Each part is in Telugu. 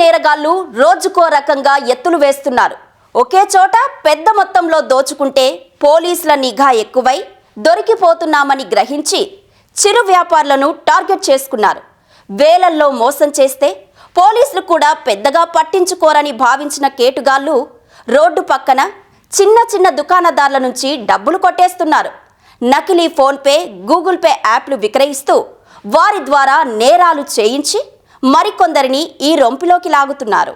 నేరగాళ్ళు రోజుకో రకంగా ఎత్తులు వేస్తున్నారు. ఒకే చోట పెద్ద మొత్తంలో దోచుకుంటే పోలీసుల నిఘా ఎక్కువై దొరికిపోతున్నామని గ్రహించి చిరు వ్యాపారులను టార్గెట్ చేసుకున్నారు. వేలల్లో మోసం చేస్తే పోలీసులు కూడా పెద్దగా పట్టించుకోరని భావించిన కేటుగాళ్ళు రోడ్డు పక్కన చిన్న చిన్న దుకాణదారుల నుంచి డబ్బులు కొట్టేస్తున్నారు. నకిలీ ఫోన్పే గూగుల్ పే యాప్లు విక్రయిస్తూ వారి ద్వారా నేరాలు చేయించి మరికొందరిని ఈ రొంపిలోకి లాగుతున్నారు.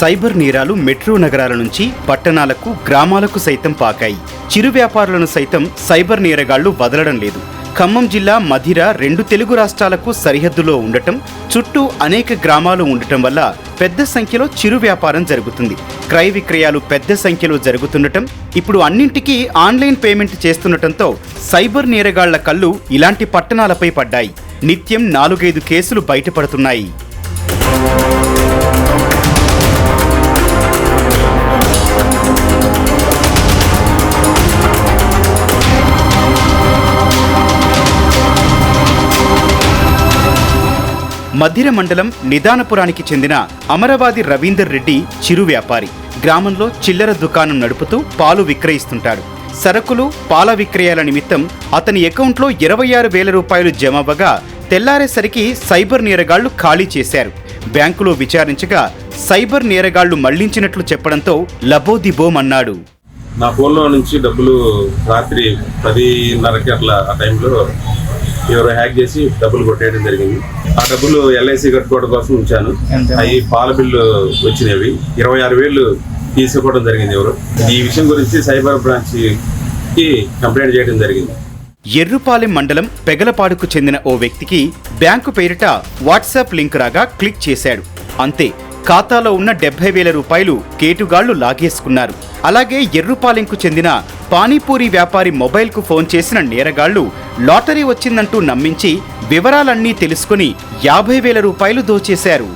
సైబర్ నేరాలు మెట్రో నగరాల నుంచి పట్టణాలకు గ్రామాలకు సైతం పాకాయి. చిరు వ్యాపారులను సైతం సైబర్ నేరగాళ్ళు వదలడం లేదు. ఖమ్మం జిల్లా మధిర రెండు తెలుగు రాష్ట్రాలకు సరిహద్దులో ఉండటం చుట్టూ అనేక గ్రామాలు ఉండటం వల్ల పెద్ద సంఖ్యలో చిరు వ్యాపారం జరుగుతుంది. క్రయ విక్రయాలు పెద్ద సంఖ్యలో జరుగుతుండటం ఇప్పుడు అన్నింటికీ ఆన్లైన్ పేమెంట్ చేస్తుండటంతో సైబర్ నేరగాళ్ళ కళ్ళు ఇలాంటి పట్టణాలపై పడ్డాయి. నిత్యం నాలుగైదు కేసులు బయటపడుతున్నాయి. మధిర మండలం నిదానపురానికి చెందిన అమరవాది రవీందర్ రెడ్డి చిరు వ్యాపారి. గ్రామంలో చిల్లర దుకాణం నడుపుతూ పాలు విక్రయిస్తుంటాడు. సరకులు పాల విక్రయాల నిమిత్తం అతని అకౌంట్లో ఇరవై ఆరు వేల రూపాయలు జమ అవ్వగా తెల్లారేసరికి సైబర్ నేరగాళ్ళు ఖాళీ చేశారు. బ్యాంకులో విచారించగా సైబర్ నేరగాళ్ళు మళ్ళించినట్లు చెప్పడంతో లబోదిబోమన్నాడు. నా ఫోన్లో నుంచి డబ్బులు రాత్రి పదిన్నరకి అట్లా ఆ టైంలో ఎవరో హ్యాక్ చేసి డబ్బులు కొట్టేయడం జరిగింది. ఆ డబ్బులు ఎల్ఐసి కట్టుకోవడం కోసం ఉంచాను. అవి పాల బిల్లు వచ్చినవి. ఇరవై ఆరు వేలు తీసుకోవడం జరిగింది ఎవరు. ఈ విషయం గురించి సైబర్ బ్రాంచ్కి కంప్లైంట్ చేయడం జరిగింది. ఎర్రుపాలెం మండలం పెగలపాడుకు చెందిన ఓ వ్యక్తికి బ్యాంకు పేరిట వాట్సాప్ లింక్ రాగా క్లిక్ చేశాడు. అంతే ఖాతాలో ఉన్న డెబ్బై వేల రూపాయలు కేటుగాళ్ళు లాగేసుకున్నారు. అలాగే ఎర్రుపాలెంకు చెందిన పానీపూరి వ్యాపారి మొబైల్కు ఫోన్ చేసిన నేరగాళ్ళు లాటరీ వచ్చిందంటూ నమ్మించి వివరాలన్నీ తెలుసుకుని యాభై వేల రూపాయలు దోచేశారు.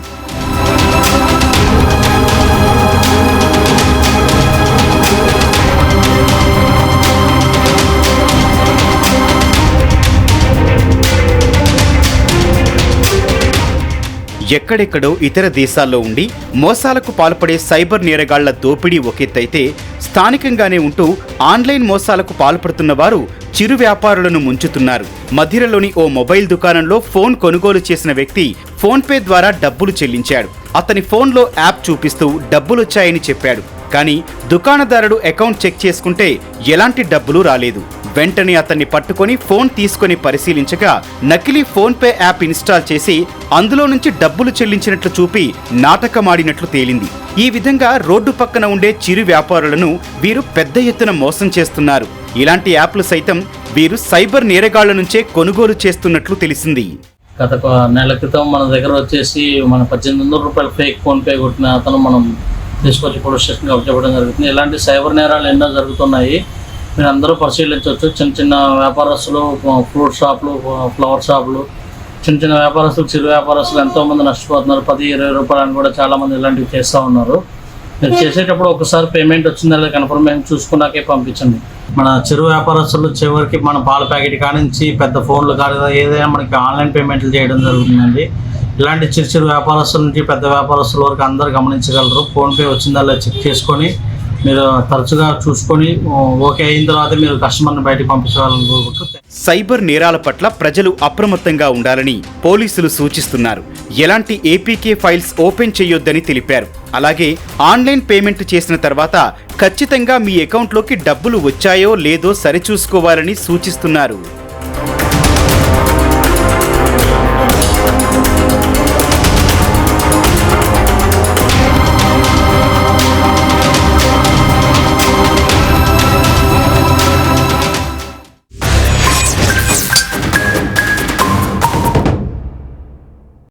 ఎక్కడెక్కడో ఇతర దేశాల్లో ఉండి మోసాలకు పాల్పడే సైబర్ నేరగాళ్ళ దోపిడీ ఒకెత్తైతే స్థానికంగానే ఉంటూ ఆన్లైన్ మోసాలకు పాల్పడుతున్న వారు చిరు వ్యాపారులను ముంచుతున్నారు. మధిరలోని ఓ మొబైల్ దుకాణంలో ఫోన్ కొనుగోలు చేసిన వ్యక్తి ఫోన్పే ద్వారా డబ్బులు చెల్లించాడు. అతని ఫోన్లో యాప్ చూపిస్తూ డబ్బులొచ్చాయని చెప్పాడు. కానీ దుకాణదారుడు అకౌంట్ చెక్ చేసుకుంటే ఎలాంటి డబ్బులు రాలేదు. వెంటనే అతన్ని పట్టుకొని ఫోన్ తీసుకొని పరిశీలించగా నకిలీ ఫోన్పే యాప్ ఇన్స్టాల్ చేసి అందులో నుంచి డబ్బులు చెల్లించినట్లు చూపి నాటకమాడినట్లు తేలింది. ఈ విధంగా రోడ్డు పక్కన ఉండే చిరు వ్యాపారులను వీరు పెద్ద ఎత్తున మోసం చేస్తున్నారు. ఇలాంటి యాప్లు సైతం వీరు సైబర్ నేరగాళ్ళ నుంచే కొనుగోలు చేస్తున్నట్లు తెలిసింది. గత నెల క్రితం మన దగ్గర వచ్చేసి మన పద్దెనిమిది వందల రూపాయలు ఫేక్ ఫోన్పే కొట్టిన అతను మనం తీసుకొచ్చి పోలీస్ స్టేషన్కి అప్పచెప్పడం జరుగుతుంది. ఇలాంటి సైబర్ నేరాలు ఎన్నో జరుగుతున్నాయి. మీరు అందరూ పరిశీలించవచ్చు. చిన్న చిన్న వ్యాపారస్తులు ఫ్రూట్ షాపులు ఫ్లవర్ షాపులు. చిన్న చిన్న వ్యాపారస్తులు చిరు వ్యాపారస్తులు ఎంతోమంది నష్టపోతున్నారు. పది ఇరవై రూపాయలని కూడా చాలామంది ఇలాంటివి చేస్తూ ఉన్నారు. మీరు చేసేటప్పుడు ఒకసారి పేమెంట్ వచ్చిందా లేదా కన్ఫర్మేషన్ చూసుకున్నాకే పంపించండి. మన చిరు వ్యాపారస్తులు చివరికి మన పాల ప్యాకెట్ కానించి పెద్ద ఫోన్లు కానీ ఏదైనా మనకి ఆన్లైన్ పేమెంట్లు చేయడం జరుగుతుందండి. ఇలాంటి చిరు చిరు వ్యాపారస్తుల నుంచి పెద్ద వ్యాపారస్తుల వరకు అందరు గమనించగలరు. ఫోన్పే వచ్చిందా లేదా చెక్ చేసుకొని మీరు తరచుగా చూసుకొని ఓకే అయిన తర్వాత మీరు కస్టమర్ని బయటకు పంపించాలని సైబర్ నేరాల పట్ల ప్రజలు అప్రమత్తంగా ఉండాలని పోలీసులు సూచిస్తున్నారు. ఎలాంటి ఏపీకే ఫైల్స్ ఓపెన్ చేయొద్దని తెలిపారు. అలాగే ఆన్లైన్ పేమెంట్ చేసిన తర్వాత ఖచ్చితంగా మీ అకౌంట్లోకి డబ్బులు వచ్చాయో లేదో సరిచూసుకోవాలని సూచిస్తున్నారు.